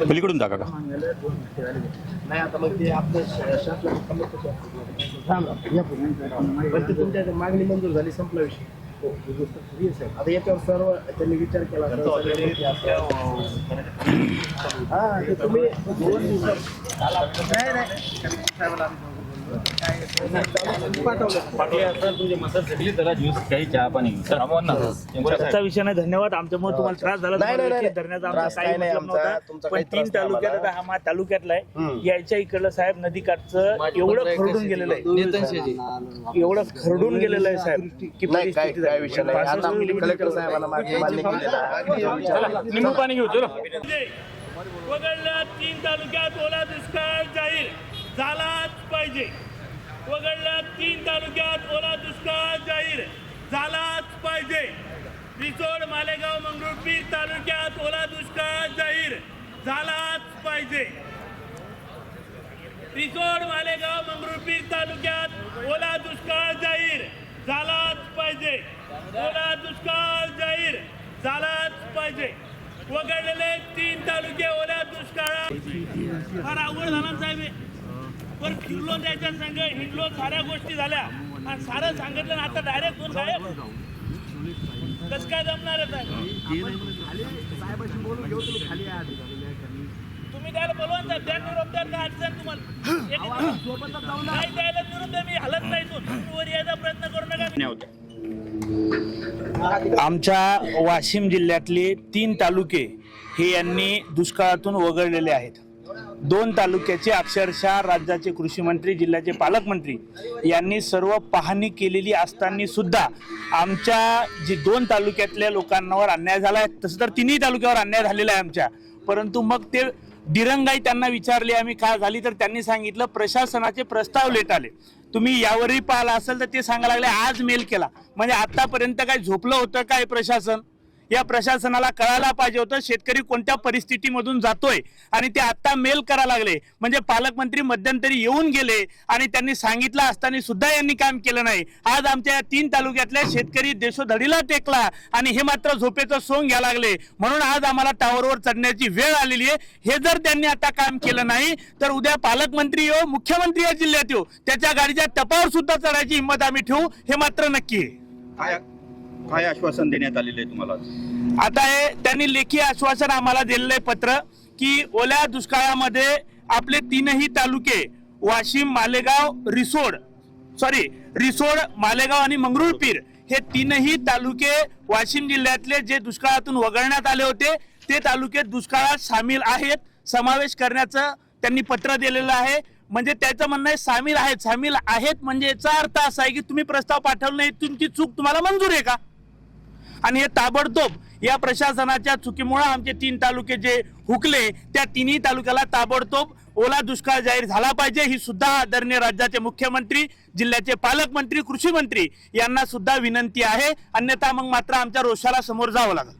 पलीकडून टाका का मागणी मंजूर झाली संपला विषय. आता याच्यावर सर्व त्यांनी विचार केला. हा ते तुम्ही दोन दिवसात नाही नाही. विषय नाही धन्यवाद. आमच्यामुळे तुम्हाला त्रास झाला नाही, नाही, तुम्हाला नाही. धरण्याचा आमचा त्रास काही काही नाही मतलब आमचा. नव्हता. तुमचा पण काही तीन त्रास नाही तालुक्यात आम्हाला. आता हा मा तालुक्यातला आहे हम्म. याच्या इकडलं साहेब नदीकाठचं एवढं खरडून गेलेलं आहे. एवढं खरडून गेलेलं आहे साहेब. की नाही काय परिस्थिती काय झाली. विषय नाही. पाच आता वर्ष कलेक्टर साहेबांना मागणी मान्य केलेला लिंबू पाणी घेऊ चलो. वगळल्या तीन तालुक्यात ओला दुष्काळ जाहीर. झालाच पाहिजे. वगळल्या तीन तालुक्यात ओला दुष्काळ जाहीर झालाच पाहिजे. रिसोड मालेगाव मंगरुळपीर तालुक्यात ओला दुष्काळ जाहीर झालाच पाहिजे. रिसोड मालेगाव मंगरुळपीर तालुक्यात ओला दुष्काळ जाहीर झालाच पाहिजे. ओला दुष्काळ जाहीर झालाच पाहिजे. वगळलेले तीन तालुके ओल्या दुष्काळात. फार अवघड झाला साहेब पण फिरलो त्याच्या संघ हिंडलो साऱ्या गोष्टी झाल्या. आणि सारं सांगितलं आणि आता डायरेक्ट दोन गायब? कसं काय जमणार तुम्ही द्यायला बोलवा ना त्या निरोप द्या काय अडचण तुम्हाला? नाही द्यायला निरोप द्या मी हलत नाही तो तुम्ही वर यायचा प्रयत्न करू नका. आमच्या वाशिम जिल्ह्यातले तीन तालुके हे यांनी दुष्काळातून वगळलेले आहेत. दोन तालुक्याचे अक्षरशः राज्याचे कृषी मंत्री जिल्ह्याचे पालकमंत्री यांनी सर्व पाहणी केलेली असताना सुद्धा आमच्या जे दोन तालुक्यातल्या लोकांवर अन्याय झाला आहे तसं तर तिन्ही तालुक्यावर अन्याय झालेला आहे आमच्या. परंतु मग ते दिरंगाई त्यांना विचारली आम्ही काय झाली? तर त्यांनी सांगितलं प्रशासनाचे प्रस्ताव लेट आले. तुम्ही यावरही पाहिला असेल तर ते सांगायला लागले आज मेल केला. म्हणजे आतापर्यंत काय झोपलं होतं काय प्रशासन? या प्रशासनाला कळायला पाहिजे होतं शेतकरी कोणत्या परिस्थितीमधून जातोय आणि ते आता मेल करा लागले. म्हणजे पालकमंत्री मध्यंतरी येऊन गेले आणि त्यांनी सांगितलं असताना सुद्धा यांनी काम केलं नाही. आज आमच्या या तीन तालुक्यातल्या शेतकरी देशोधडीला टेकला आणि हे मात्र झोपेचं सोंग घ्या लागले. म्हणून आज आम्हाला टावरवर चढण्याची वेळ आलेली आहे. हे जर त्यांनी आता काम केलं नाही तर उद्या पालकमंत्री येऊ मुख्यमंत्री या जिल्ह्यात येऊ. त्याच्या गाडीच्या टपावर सुद्धा चढायची हिंमत आम्ही ठेवू हे मात्र नक्की आहे. काय आश्वासन देण्यात आलेले आहे तुम्हाला आता हे त्यांनी लेखी आश्वासन आम्हाला दिलेलं आहे पत्र की ओल्या दुष्काळामध्ये आपले तीनही तालुके वाशिम मालेगाव रिसोड सॉरी रिसोड मालेगाव आणि मंगरुळपीर हे तीनही तालुके वाशिम जिल्ह्यातले जे दुष्काळातून वगळण्यात आले होते ते तालुके दुष्काळात सामील आहेत समावेश करण्याचं त्यांनी पत्र दिलेलं आहे. म्हणजे त्याचं म्हणणं आहे सामील आहेत. सामील आहेत म्हणजे याचा अर्थ असा आहे की तुम्ही प्रस्ताव पाठवला नाही तुमची चूक तुम्हाला मंजूर आहे का? आणि हे ताबडतोब या प्रशासनाच्या चुकीमुळे आमचे तीन तालुके जे हुकले त्या तिन्ही तालुक्याला ताबडतोब ओला दुष्काळ जाहीर झाला पाहिजे. ही सुद्धा आदरणीय राज्याचे मुख्यमंत्री जिल्ह्याचे पालकमंत्री कृषी मंत्री यांना सुद्धा विनंती आहे. अन्यथा मग मात्र आमच्या रोषाला समोर जावं लागेल.